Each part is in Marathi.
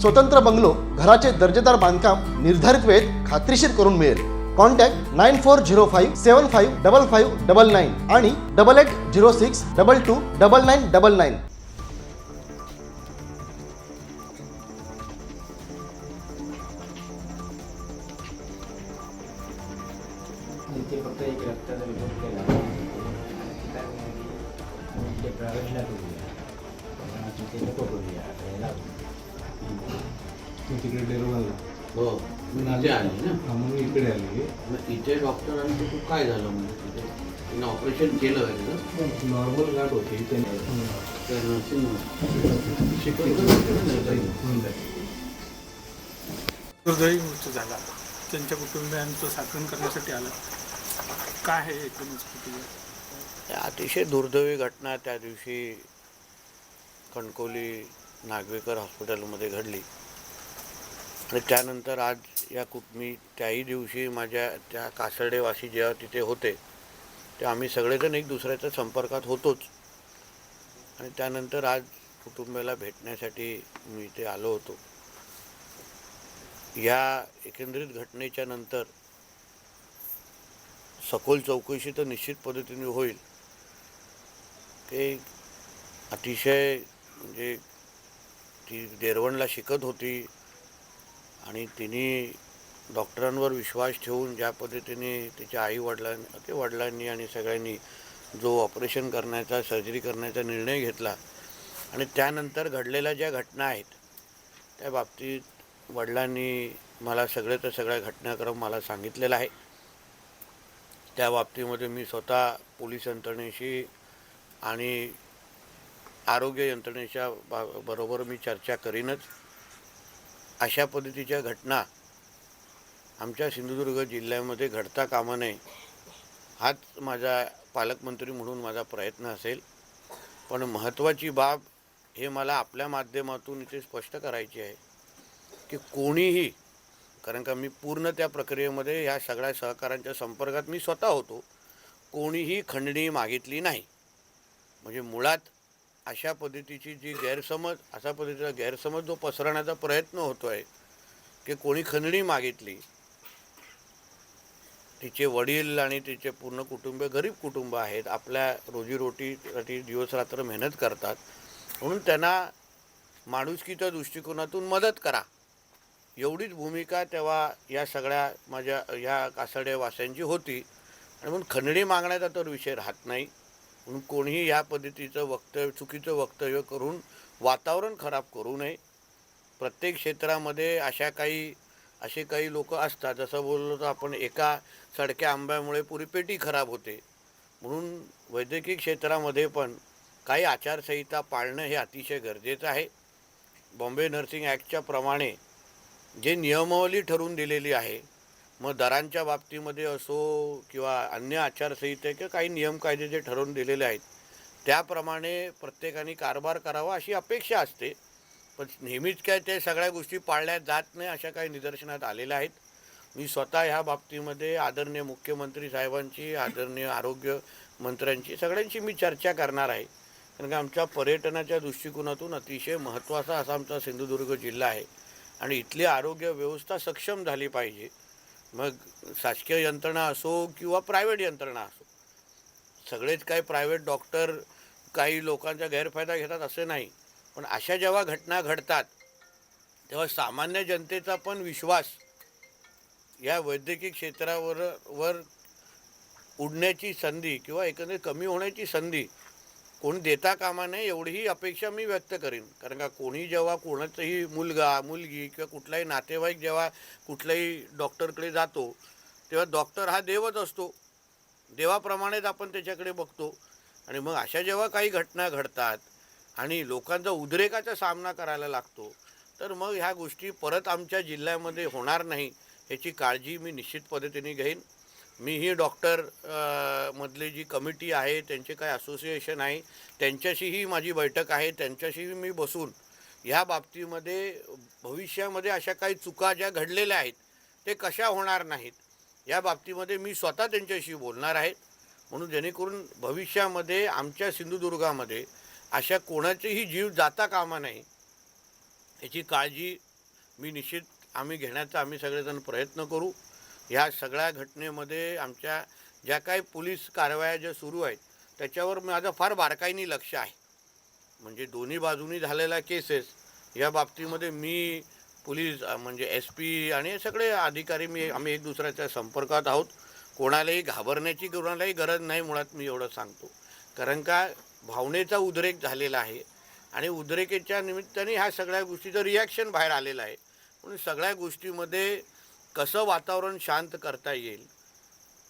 स्वतंत्र बंगलो घराचे दर्जेदार बांधकाम निर्धारित वेळेत खात्रीशीर करून मिळेल. Contact nine four zero five seven five double five double nine आणि double eight zero six double two double nine double nine. तिकडे डेरवाला हो इथे आली. ना. हा म्हणून इकडे आली. मग इथे डॉक्टरांचं तू काय झालं म्हणजे तिथे? तिने ऑपरेशन केलं आहे ना? नॉर्मल गाठ होती त्याने तर नर्सिंग दुर्दैवी मृत्यू झाला. त्यांच्या कुटुंबियांचं साठवण करण्यासाठी आलं. काय आहे एकूणच स्थिती? अतिशय दुर्दैवी घटना त्या दिवशी कणकवली नागवेकर हॉस्पिटलमध्ये घडली. तर त्यानंतर आज या कुट मी त्याही दिवशी माझ्या त्या कासर्डेवासी जेव्हा तिथे होते ते आम्ही सगळेजण एक दुसऱ्याच्या संपर्कात होतोच. आणि त्यानंतर आज कुटुंबाला भेटण्यासाठी मी इथे आलो होतो. या एकंदरीत घटनेच्या नंतर सखोल चौकशी तर निश्चित पद्धतीने होईल. ते अतिशय म्हणजे ती देरवणला शिकत होती. आणि तिने डॉक्टरांवर विश्वास ठेवून ज्या पद्धतीने तिच्या आई वडिलांनी ते वडिलांनी आणि सगळ्यांनी जो ऑपरेशन करण्याचा सर्जरी करण्याचा निर्णय घेतला आणि त्यानंतर घडलेल्या ज्या घटना आहेत त्या बाबतीत वडिलांनी मला सगळे तर सगळ्या घटनाक्रम मला सांगितलेला आहे. त्या बाबतीमध्ये मी स्वतः पोलीस यंत्रणेशी आणि आरोग्य यंत्रणेच्या बा बरोबर मी चर्चा करीनच. अशा पद्धतीच्या घटना आमच्या सिंधुदुर्ग जिल्ह्यामध्ये घडता कामा नये हाच माझा पालकमंत्री म्हणून माझा प्रयत्न असेल. पण महत्त्वाची बाब हे मला आपल्या माध्यमातून इथे स्पष्ट करायची आहे की कोणीही कारण का मी पूर्ण त्या प्रक्रियेमध्ये ह्या सगळ्या सहकाऱ्यांच्या संपर्कात मी स्वतः होतो कोणीही खंडणी मागितली नाही. म्हणजे मुळात अशा पद्धतीची जी गैरसमज अशा पद्धतीचा गैरसमज जो पसरवण्याचा प्रयत्न होतो आहे की कोणी खंदणी मागितली तिचे वडील आणि तिचे पूर्ण कुटुंब गरीब कुटुंब आहेत आपल्या रोजीरोटीसाठी दिवसरात्र मेहनत करतात म्हणून त्यांना माणुसकीच्या दृष्टिकोनातून मदत करा. एवढीच भूमिका तेव्हा या सगळ्या माझ्या ह्या कासडे वास्यांची होती. आणि म्हणून खंडणी मागण्याचा तर विषय राहत नाही. म्हणून कोणीही या पद्धतीचं वक्तव्य चुकीचं वक्तव्य करून वातावरण खराब करू नये. प्रत्येक क्षेत्रामध्ये अशा काही असे काही लोक असतात. जसं बोललो तर आपण एका सडक्या आंब्यामुळे पुरी पेटी खराब होते. म्हणून वैद्यकीय क्षेत्रामध्ये पण काही आचारसंहिता पाळणं हे अतिशय गरजेचं आहे. बॉम्बे नर्सिंग ॲक्टच्या प्रमाणे जे नियमावली ठरवून दिलेली आहे मग दरांच्या बाबतीमध्ये असो किंवा अन्य आचारसंहिते किंवा काही नियम कायदे जे ठरवून दिलेले आहेत त्याप्रमाणे प्रत्येकाने कारभार करावा अशी अपेक्षा असते. पण नेहमीच काय ते सगळ्या गोष्टी पाळल्या जात नाही अशा काही निदर्शनात आलेल्या आहेत. मी स्वतः ह्या बाबतीमध्ये आदरणीय मुख्यमंत्री साहेबांची आदरणीय आरोग्य मंत्र्यांची सगळ्यांशी मी चर्चा करणार आहे. कारण का आमच्या पर्यटनाच्या दृष्टिकोनातून अतिशय महत्त्वाचा असा आमचा सिंधुदुर्ग जिल्हा आहे. आणि इथली आरोग्य व्यवस्था सक्षम झाली पाहिजे. मग शासकीय यंत्रणा असो किंवा प्रायव्हेट यंत्रणा असो सगळेच काही प्रायव्हेट डॉक्टर काही लोकांचा गैरफायदा घेतात असे नाही. पण अशा जेव्हा घटना घडतात तेव्हा सामान्य जनतेचा पण विश्वास या वैद्यकीय क्षेत्रावर वर उडण्याची संधी किंवा एकंदरीत कमी होण्याची संधी कोणी देता कामा नये एवढीही अपेक्षा मी व्यक्त करीन. कारण का कोणी जेव्हा कोणाचाही मुलगा मुलगी किंवा कुठलाही नातेवाईक जेव्हा कुठल्याही डॉक्टरकडे जातो तेव्हा डॉक्टर हा देवच असतो. देवाप्रमाणेच आपण त्याच्याकडे बघतो. आणि मग अशा जेव्हा काही घटना घडतात आणि लोकांचा उद्रेकाचा सामना करायला लागतो तर मग ह्या गोष्टी परत आमच्या जिल्ह्यामध्ये होणार नाही याची काळजी मी निश्चित पद्धतीने घेईन. मीही डॉक्टर मधली जी कमिटी आहे त्यांचे काय असोसिएशन आहे त्यांच्याशीही माझी बैठक आहे त्यांच्याशीही मी बसून ह्या बाबतीमध्ये भविष्यामध्ये अशा काही चुका ज्या घडलेल्या आहेत ते कशा होणार नाहीत या बाबतीमध्ये मी स्वतः त्यांच्याशी बोलणार आहे. म्हणून जेणेकरून भविष्यामध्ये आमच्या सिंधुदुर्गामध्ये अशा कोणाचेही जीव जाता कामा नाही याची काळजी मी निश्चित आम्ही घेण्याचा आम्ही सगळेजण प्रयत्न करू. ह्या सगळ्या घटनेमध्ये आमच्या ज्या काही पोलीस कारवाया ज्या सुरू आहेत त्याच्यावर माझं फार बारकाईने लक्ष आहे. म्हणजे दोन्ही बाजूनी झालेल्या केसेस या बाबतीमध्ये मी पोलीस म्हणजे एस पी आणि सगळे अधिकारी मी आम्ही एक दुसऱ्याच्या संपर्कात आहोत. कोणालाही घाबरण्याची कोणालाही गरज नाही मुळात मी एवढं सांगतो. कारण का भावनेचा उद्रेक झालेला आहे आणि उद्रेकेच्या निमित्ताने ह्या सगळ्या गोष्टीचं रिॲक्शन बाहेर आलेलं आहे. म्हणून सगळ्या गोष्टीमध्ये कसं वातावरण शांत करता येईल?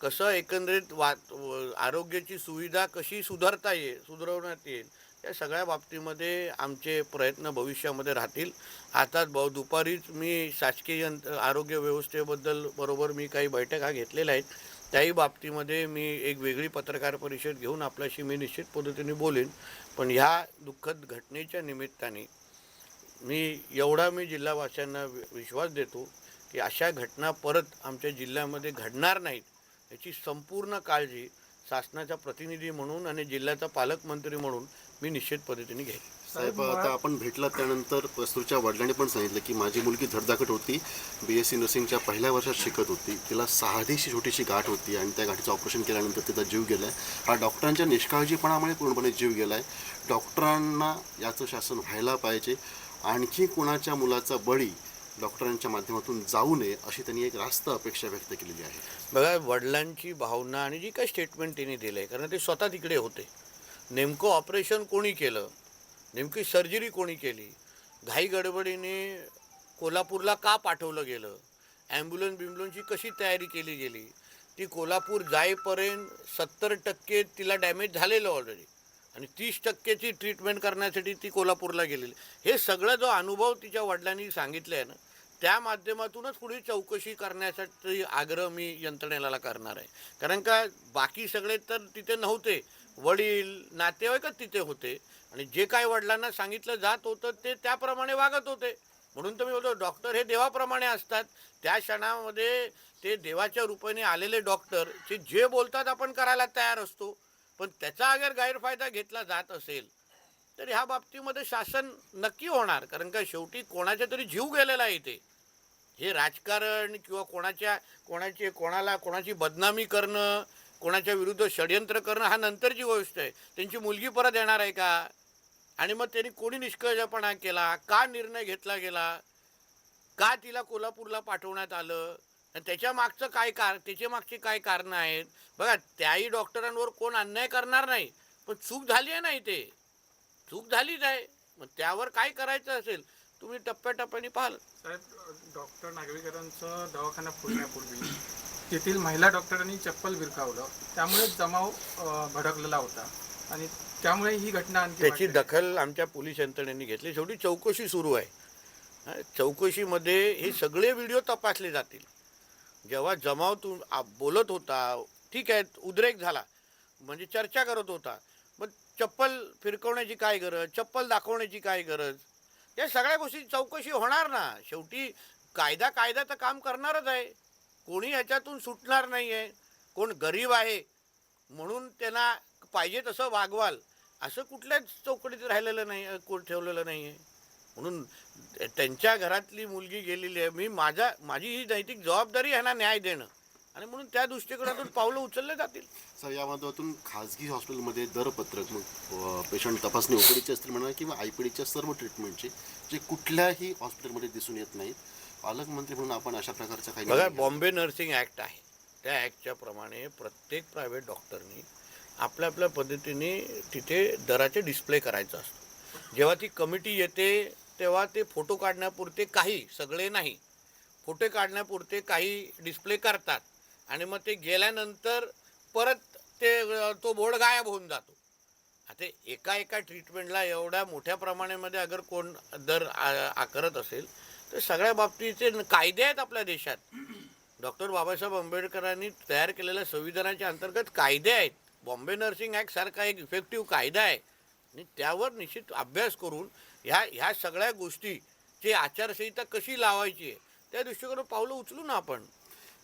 कसं एकंदरीत वा व- आरोग्याची सुविधा कशी सुधारता येईल सुधारवण्यात येईल? या सगळ्या बाबतीमध्ये आमचे प्रयत्न भविष्यामध्ये राहतील. आता ब दुपारीच मी शासकीय यंत्र आरोग्य व्यवस्थेबद्दल बरोबर मी काही बैठका घेतलेल्या आहेत. त्याही बाबतीमध्ये मी एक वेगळी पत्रकार परिषद घेऊन आपल्याशी मी निश्चित पद्धतीने बोलेन. पण ह्या दुःखद घटनेच्या निमित्ताने मी एवढा मी जिल्हावासियांना वि- विश्वास देतो की अशा घटना परत आमच्या जिल्ह्यामध्ये घडणार नाहीत याची संपूर्ण काळजी शासनाचा प्रतिनिधी म्हणून आणि जिल्ह्याचा पालकमंत्री म्हणून मी निश्चित पद्धतीने घेईन. साहेब आता आपण भेटला त्यानंतर कस्तुरच्या वडिलांनी पण सांगितलं की माझी मुलगी धडधाकट होती बी एस सी नर्सिंगच्या पहिल्या वर्षात शिकत होती तिला साधीशी छोटीशी गाठ होती आणि त्या गाठीचं ऑपरेशन केल्यानंतर तिचा जीव गेला आहे हा डॉक्टरांच्या निष्काळजीपणामुळे पूर्णपणे जीव गेला आहे डॉक्टरांना याचं शासन व्हायला पाहिजे. आणखी कोणाच्या मुलाचा बळी डॉक्टरांच्या माध्यमातून जाऊ नये अशी त्यांनी एक रास्त अपेक्षा व्यक्त केलेली आहे. बघा वडिलांची भावना आणि जी काही स्टेटमेंट त्यांनी दिलं आहे कारण ते स्वतः तिकडे होते. नेमकं ऑपरेशन कोणी केलं? नेमकी सर्जरी कोणी केली? घाई गडबडीने कोल्हापूरला का पाठवलं गेलं? ॲम्ब्युलन्स बिम्ब्युलन्सची कशी तयारी केली गेली? ती कोल्हापूर जाईपर्यंत सत्तर टक्के तिला डॅमेज झालेलं ऑलरेडी आणि तीस टक्केची ट्रीटमेंट करण्यासाठी ती कोल्हापूरला गेलेली. हे सगळं जो अनुभव तिच्या वडिलांनी सांगितलं आहे ना त्या माध्यमातूनच पुढे चौकशी करण्यासाठी आग्रह मी यंत्रणेला करणार आहे. कारण का बाकी सगळे तर तिथे नव्हते. वडील नातेवाईकच तिथे होते. आणि जे काय वडिलांना सांगितलं जात होतं ते त्याप्रमाणे वागत होते. म्हणून तर मी बोलतो डॉक्टर हे देवाप्रमाणे असतात. त्या क्षणामध्ये ते देवाच्या रूपाने आलेले डॉक्टर ते जे बोलतात आपण करायला तयार असतो. पण त्याचा अगर गैरफायदा घेतला जात असेल तर ह्या बाबतीमध्ये शासन नक्की होणार. कारण का शेवटी कोणाच्या तरी जीव गेलेला आहे इथे. हे राजकारण किंवा कोणाच्या कोणाचे कोणाला कोणाची बदनामी करणं कोणाच्या विरुद्ध षडयंत्र करणं हा नंतरची गोष्ट आहे. त्यांची मुलगी परत येणार आहे का? आणि मग त्यांनी कोणी निष्काळजीपणा केला? का निर्णय घेतला गेला? का तिला कोल्हापूरला पाठवण्यात आलं? आणि त्याच्या मागचं काय कार त्याच्या मागची काय कारणं आहेत? बघा त्याही डॉक्टरांवर कोण अन्याय करणार नाही. पण चूक झाली आहे ना इथे. चूक झालीच आहे मग त्यावर काय करायचं असेल तुम्ही टप्प्याटप्प्याने पाहाल. साहेब डॉक्टर नागवेकरांचं दवाखाना फोडण्यापूर्वी तेथील महिला डॉक्टरांनी चप्पल भिरकावलं त्यामुळे जमाव भडकलेला होता. आणि त्यामुळे ही घटना आणखी त्याची वाढली. दखल आमच्या पोलीस यंत्रणेने घेतली. शेवटी चौकशी सुरू आहे. हा, चौकशीमध्ये हे सगळे व्हिडिओ तपासले जातील. जेव्हा जमाव तू आ- बोलत होता ठीक आहे उद्रेक झाला. म्हणजे चर्चा करत होता. मग चप्पल फिरकवण्याची काय गरज? चप्पल दाखवण्याची काय गरज? या सगळ्या गोष्टी चौकशी होणार ना. शेवटी कायदा कायदा तर काम करणारच आहे. कोणी ह्याच्यातून सुटणार नाही आहे कोण गरीब आहे म्हणून त्यांना पाहिजे तसं वागवाल. असं कुठल्याच चौकटीत राहिलेलं नाही आहे, कोण ठेवलेलं नाही आहे म्हणून त्यांच्या घरातली मुलगी गेलेली आहे. मी माझा माझी ही नैतिक जबाबदारी आहे ना न्याय देणं. आणि म्हणून त्या दृष्टिकोनातून पावलं उचलले जातील. सर या माध्यमातून खाजगी हॉस्पिटलमध्ये दरपत्रक मग पेशंट तपासणी ओपीडीची असतील म्हणा किंवा आय पी डीच्या सर्व ट्रीटमेंटचे जे कुठल्याही हॉस्पिटलमध्ये दिसून येत नाहीत. पालकमंत्री म्हणून आपण अशा प्रकारचा काही बघा. बॉम्बे नर्सिंग ॲक्ट आहे. त्या ॲक्टच्या प्रमाणे प्रत्येक प्रायव्हेट डॉक्टरनी आपल्या आपल्या पद्धतीने तिथे दराचे डिस्प्ले करायचं असतो. जेव्हा ती कमिटी येते तेव्हा ते फोटो काढण्यापुरते काही सगळे नाही. फोटो काढण्यापुरते काही डिस्प्ले करतात. आणि मग ते गेल्यानंतर परत ते तो बोर्ड गायब होऊन जातो. आता एका एका ट्रीटमेंटला एवढ्या मोठ्या प्रमाणामध्ये अगर कोण दर आकारत असेल तर सगळ्या बाबतीचे कायदे आहेत आपल्या देशात. डॉक्टर बाबासाहेब आंबेडकरांनी तयार केलेल्या संविधानाच्या अंतर्गत कायदे आहेत. बॉम्बे नर्सिंग ॲक्ट सारखा एक इफेक्टिव्ह कायदा आहे. आणि त्यावर निश्चित अभ्यास करून ह्या ह्या सगळ्या गोष्टीची आचारसंहिता कशी लावायची आहे त्या दृष्टीकडून पावलं उचलू ना आपण.